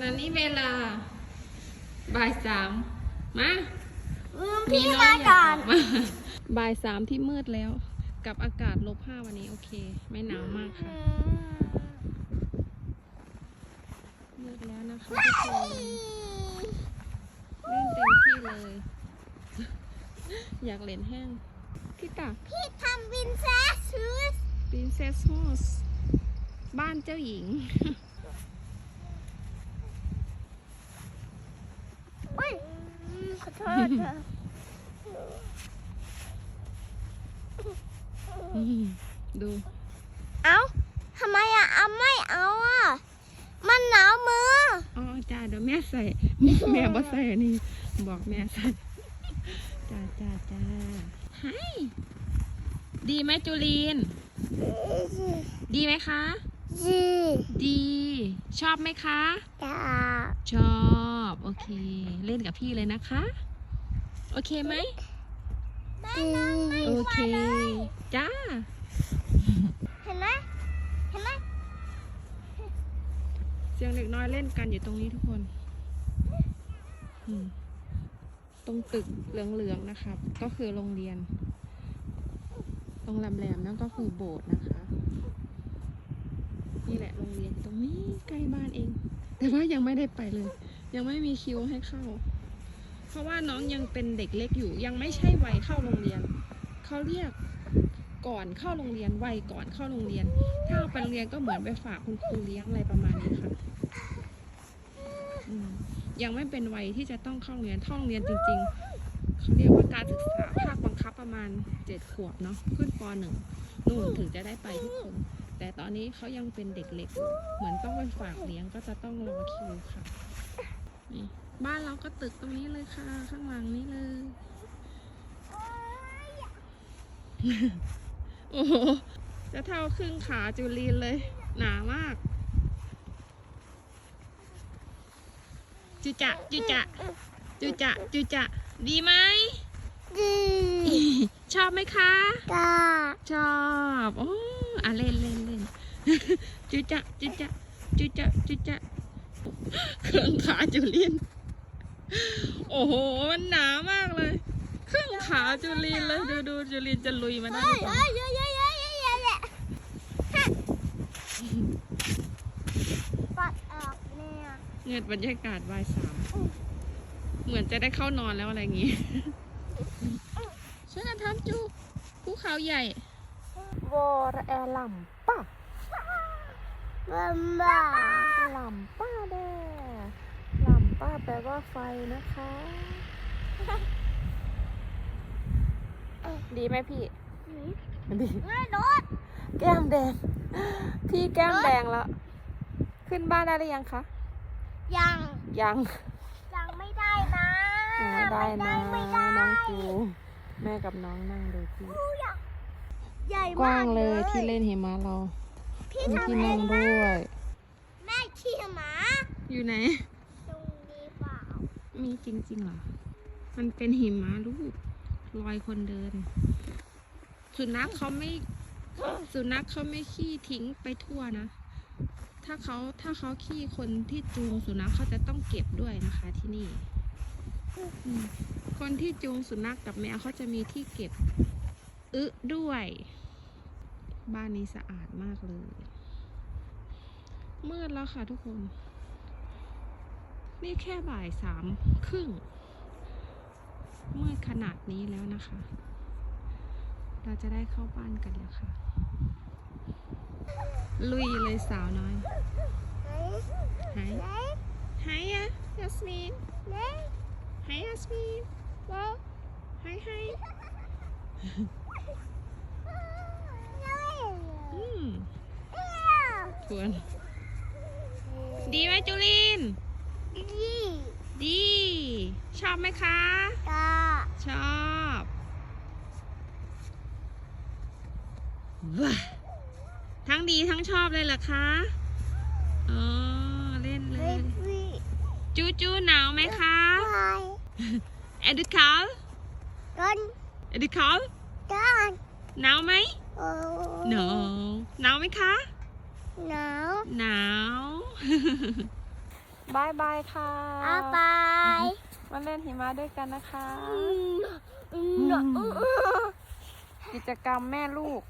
ณะนี้เวลาบ่ายสามมาอืมมีพี่น้องมาอยากก่อนออกมาบ่ายสามที่มืดแล้ว กับอากาศลบห้าวันนี้โอเค ไม่หนาวมากค่ะมืดแล้วนะคะทุกคนเล่นเต็มที่เลย อยากเล่นแห้งพี่ตาพี่ทำวินเซสซูส Princess House บ้านเจ้าหญิง โอ้ย อืมขอโทษค่ะดู เอ้าทำไมอะเอาไม่เอาอะมันหนาวมือ อ๋อจ้าเดี๋ยวแม่ใส่ แม่บ่ใส่อันนี้ บอกแม่ใส่ จ้าจ้าจ้าให้ดีไหมจูลีน ดีไหมคะจีดี ชอบไหมคะจ้าชอบ โอเค เล่นกับพี่เลยนะคะ โอเคไหมจีโอเค จ้า เห็นไหมเห็นไหมเสียงเด็กน้อยเล่นกันอยู่ตรงนี้ทุกคนอืมตรงตึกเหลืองๆนะครับ ก็คือโรงเรียน ตรงแหลมๆนั่นก็คือโบสถ์นะคะ นี่แหละโรงเรียนอยู่ตรงนี้ใกล้บ้านเอง แต่ว่ายังไม่ได้ไปเลย ยังไม่มีคิวให้เข้า เพราะว่าน้องยังเป็นเด็กเล็กอยู่ ยังไม่ใช่วัยเข้าโรงเรียน เขาเรียกก่อนเข้าโรงเรียนวัยก่อนเข้าโรงเรียน ถ้าเอาไปโรงเรียนก็เหมือนไปฝากคุณครูเลี้ยงอะไรประมาณนี้ค่ะยังไม่เป็นวัยที่จะต้องเข้าโรงเรียนเข้าโรงเรียนจริง ๆเขาเรียกว่าการศึกษาภาคบังคับประมาณเจ็ดขวบเนาะขึ้นปหนึ่งนู่นถึงจะได้ไปทุกคน แต่ตอนนี้เขายังเป็นเด็กเล็ก เหมือนต้องไปฝากเลี้ยงก็จะต้องรอคิวค่ะนี่ บ้านเราก็ตึกตรงนี้เลยค่ะ ข้างหลังนี้เลย โอ้โห จะเท่าครึ่งขาจูลีนเลย หนามาก จุจะจุจะจุจะจุจะดีไหมจีชอบไหมคะจ้าชอบโอ้อะเล่นเล่นเล่นจุจะจุจะจุจะจุจะเครื่องขาจูลีน โอ้โห มันหนามากเลย ครึ่งขาจูลีนเลยดูดูจูลีนจะลุยมาได้หเฮ้รืยอเปล่าเฮ้ยเฮ้ยเฮ้ยเฮ้ยเฮ้ยเฮ้ยเฮ้ยปัดออกเนี่ยเงียบรรยากาศบ่ายสาม เหมือนจะได้เข้านอนแล้วอะไรอย่างงี้ช่วยกันทำจูภูเขาใหญ่วอร์แอลัมป้าบัมบ้าลัมป้าเด้อลัม ป้าแปลว่าไฟนะคะ ดีไหมพี่ดีไม่โดนแก้มแดง พี่แก้มแดงแล้ว ขึ้นบ้านได้หรือยังคะ ยัง ยัง ยังไม่ได้นะไม่ได้นะไม่ได้น้องจูแม่กับน้องนั่งดูพี่ใหญ่กว้ามางกเลยที่เล่นหิมะเราพี่มีทำที่เอนั่งงนะด้วย แม่ขี้หมาอยู่ไหนตรงนี้เปล่า มีจริงๆเหรอ มันเป็นหิมะลูกรอยคนเดิน สุนัขเขาไม่สุนัขเขาไม่ขี้ทิ้งไปทั่วนะ ถ้าเขาถ้าเขาขี้คนที่จูงสุนัขเขาจะต้องเก็บด้วยนะคะที่นี่ คนที่จูงสุนัขกับแมวเขาจะมีที่เก็บอึด้วย บ้านนี้สะอาดมากเลย มืดแล้วค่ะทุกคน นี่แค่บ่ายสามครึ่งมืดขนาดนี้แล้วนะคะ เราจะได้เข้าบ้านกันแล้วค่ะ ลุยเลยสาวน้อยไหนหายไหนหายอะยัสมินไหนหายยัสมินว้าวหายหายอืมชวนดีไหมจูลินดีดีช อบไหมคะตาชอบว้าทั้งดีทั้งชอบเลยเหรอคะอ๋อเล่นเลเฮ้ยยพี่จูจูหนาวไหมคะไปเอดิคาลกันเอดิคาลกันหนาวไหมโอ้หนาวหนาวไหมคะหนาวหนาวบายบายค่ะอาบาย มาเล่นหิมะด้วยกันนะคะอืมอืมอืมกิจกรรมแม่ลูก